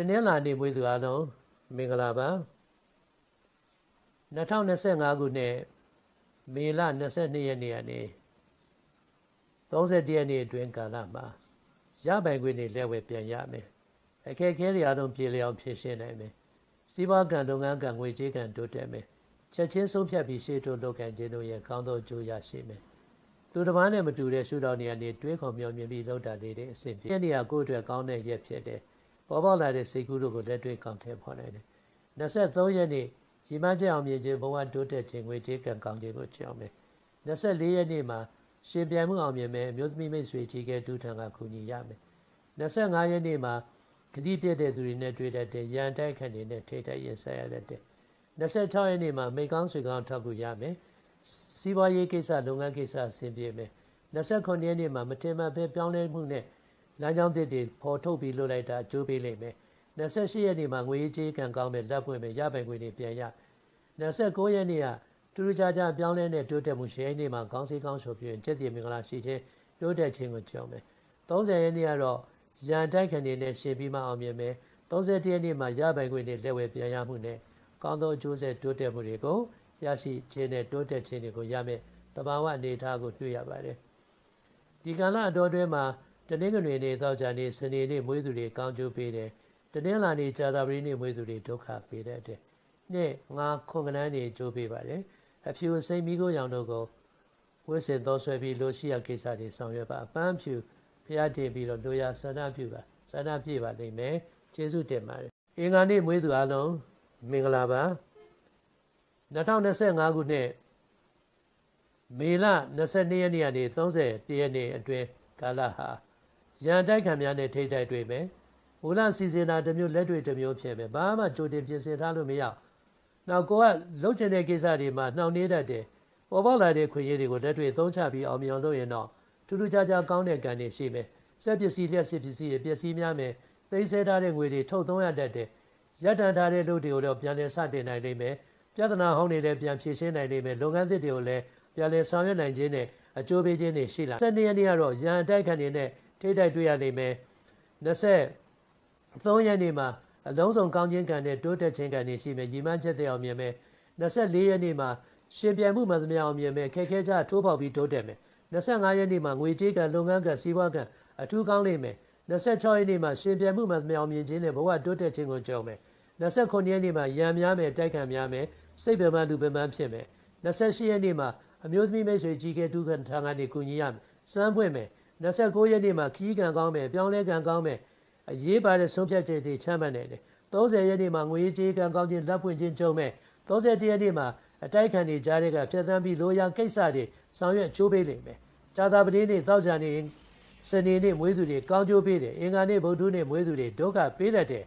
တနင်္လာနေ့မွေးသူအားလုံးမင်္ဂလာပါ2025ခုနှစ်မေလ22ရက်နေ့ကနေ31ရက်နေ့အတွင်းကာလမှာရပိုင်ခွင့်တွေလက်ဝဲပြန်ရမယ်အခက်အခဲတွေအားလုံးပြေလည်အောင်ဖြေရှင်းနိုင်မယ်စီးပွားကံလုပ်ငန်းကံငွေကြေးကံတိုးတက်မယ်ချက်ချင်းဆုံးဖြတ်ပြီးရှေ့တိုးလုပ်ကံခြင်းတို့ရဲ့ကောင်းသောအကျိုးရရှိမယ်သူတစ်ပါးနဲ့မတူတဲ့ရှုထောင့်တွေကနေတွေးခေါ်မျှော်မြင်ပြီးလုပ်တာလေးတွေအဆင်ပြေနေရကိုယ့်အတွက်ကောင်းတဲ့ရက်ဖြစ်တယ် ပေါ်ပေါက်လာတဲ့စိတ်ကူးတို့ကိုလက်တွေ့ကောင်းထဲဖော်နိုင်တယ်23ရက်နေ့ရီမကျအောင်မြင်ခြင်းဘဝတိုးတက်ခြင်းငွေကြေးကံကောင်းခြင်းကိုကြောင်းမယ်24ရက်နေ့မှာရှင်ပြိုင်မှုအောင်မြင်မယ်အမျိုးသမီးမိတ်ဆွေကြီးကဲဒုထံကကူညီရမယ်25ရက်နေ့မှာဂတိပြည့်တဲ့သူတွေနဲ့တွေ့တတ်တဲ့ရန်တိုက်ခန့်တွေနဲ့ထိတိုက်ရင်ဆက်ရတတ်တဲ့26ရက်နေ့မှာမိကောင်းဆွေကောင်းထောက်ကူရမယ်စီးပွားရေးကိစ္စလုပ်ငန်းကိစ္စအဆင်ပြေမယ်29ရက်နေ့မှာမတင်မပဲပြောင်းလဲမှုနဲ့ လမ်းကြောင်းသစ်တွေပေါ်ထုတ်ပြီးလုပ်လိုက်တာအကျိုးပေးလိမ့်မယ်28ရက်နေ့မှာငွေကြေးကံကောင်းမယ်လက်ပွင့်မယ်ရပိုင်ခွင့်တွေပြန်ရ29ရက်နေ့ကတူတူကြကြပြောင်းလဲတဲ့တိုးတက်မှုရှယ်နေ့မှာကောင်းစီကောင်းဆိုပြီးကျက်တည်မင်္ဂလာရှိခြင်းတိုးတက်ခြင်းကိုကြောင်းမယ်30ရက်နေ့ကတော့ရန်တိုက်ခံနေနဲ့ရှင်ပြီးမှအောင်မြင်မယ်31ရက်နေ့မှာရပိုင်ခွင့်တွေလက်ဝဲပြန်ရမှုနဲ့ကောင်းသောအကျိုးဆက်တိုးတက်မှုတွေကိုရရှိခြင်းနဲ့တိုးတက်ခြင်းတွေကိုရမယ်တဘာဝအနေအထားကိုတွေ့ရပါတယ်ဒီကံလအတော်တွဲမှာ တနင်္ဂနွေနေ့သောကြာနေ့စနေနေ့မွေးသူတွေကောင်းကျိုးပေးတယ်တနင်္လာနေ့ကြာသပတေးနေ့မွေးသူတွေဒုက္ခပေးတဲ့တဲ့နေ့ငါခွန်ကနန်းနေကြိုးပေးပါတယ်အဖြူစိမ့်မီးကိုရောင်တို့ကိုဝစ်စင်သောဆွဲပြီးလိုရှိရကိစ္စတွေဆောင်ရွက်ပါအပန်းဖြူဖျားတင်ပြီးတော့လိုရာဆန္ဒပြုပါဆန္ဒပြပါလိမ့်မယ်ကျေးဇူးတင်ပါတယ်အင်္ဂါနေ့မွေးသူအလုံးမင်္ဂလာပါ2025ခုနှစ်မေလ22ရက်နေ့ကနေ30ရက်နေ့အတွင်းကာလဟာ ရန်တိုက်ခံများနဲ့ထိတိုက်တွေ့မယ်မူလစီစဉ်တာတစ်မျိုးလက်တွေ့တစ်မျိုးဖြစ်မယ်ဘာမှကြိုတင်ပြင်ဆင်ထားလို့မရနောက်ကိုကလှုပ်ချင်တဲ့ကိစ္စတွေမှာနှောင့်နှေးတတ်တယ်ပေါ်ပေါက်လာတဲ့ခွင့်ရည်တွေကိုလက်တွေ့သုံးချပြီးအောင်မြင်လို့ရင်တော့ထူးထူးခြားခြားကောင်းတဲ့ကံတွေရှိမယ်စက်ပစ္စည်းလျှက်စစ်ပစ္စည်းတွေပစ္စည်းများမယ်သိမ်းဆဲထားတဲ့ငွေတွေထုတ်သုံးရတတ်တယ်ရပ်တန့်ထားတဲ့လူတွေကိုတော့ပြန်လည်စတင်နိုင်လိမ့်မယ်ပြဿနာဟောင်းတွေလည်းပြန်ဖြေရှင်းနိုင်လိမ့်မယ်လုပ်ငန်းသစ်တွေကိုလည်းပြန်လည်ဆောင်ရွက်နိုင်ခြင်းနဲ့အကျိုးပေးခြင်းတွေရှိလာ၁၂ရက်နေ့ကတော့ရန်အတိုက်ခံတွေနဲ့ ထိတိုက်တွေ့ရလိမ့်မယ်23ရက်နေ့မှာအလုံးစုံကောင်းခြင်းကံနဲ့တိုးတက်ခြင်းကံတွေရှိမယ်ညီမချက်တဲ့အောင်မြင်မယ်24ရက်နေ့မှာရှင်ပြိုင်မှုမှန်သမျှအောင်မြင်မယ်ခဲခဲကြထိုးပေါက်ပြီးတိုးတက်မယ်25ရက်နေ့မှာငွေကြေးကံလုပ်ငန်းကံစီးပွားကံအထူးကောင်းလိမ့်မယ်26ရက်နေ့မှာရှင်ပြိုင်မှုမှန်သမျှအောင်မြင်ခြင်းနဲ့ဘဝတိုးတက်ခြင်းကိုကြုံမယ်29ရက်နေ့မှာရံများမယ်တိုက်ခံများမယ်စိတ်ပင်ပန်းလူပင်ပန်းဖြစ်မယ်28ရက်နေ့မှာအမျိုးသမီးမိတ်ဆွေကြီးကဲဒုက္ခထံကနေကူညီရမယ်စမ်းဖွင့်မယ် 29ရက်နေ့မှာခီးကံကောင်းမယ်ပြောင်းလဲကံကောင်းမယ်အရေးပါတဲ့ဆုံးဖြတ်ချက်တွေချမှတ်နိုင်တယ်30ရက်နေ့မှာငွေကြေးကံကောင်းခြင်းလက်ဖွင့်ခြင်းကြုံမယ်31ရက်နေ့မှာအတိုက်ခံတွေကြားတဲ့ကဖြတ်သန်းပြီးလိုရာကိစ္စတွေဆောင်ရွက်ချိုးပေးလိမ့်မယ်ဂျာတာပတိနေ့သောကြာနေ့စနေနေ့မွေးသူတွေကောင်းကျိုးပေးတယ်အင်္ဂါနေ့ဗုဒ္ဓနေ့မွေးသူတွေဒုက္ခပေးတတ်တယ်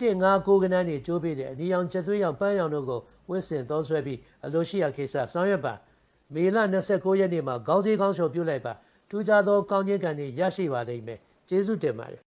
တစ်ငါကိုကနန်းနေကျိုးပေးတယ်အနီရောင်ချက်သွေးရောင်ပန်းရောင်တို့ကိုဝစ်စင်သောဆွဲပြီးအလိုရှိရာကိစ္စဆောင်ရွက်ပါမေလ29ရက်နေ့မှာခေါင်းစည်းခေါင်းလျှော်ပြုလိုက်ပါ ထူးခြားသောကောင်းခြင်းကံတွေရရှိပါလိမ့်မယ်ကျေးဇူးတင်ပါတယ်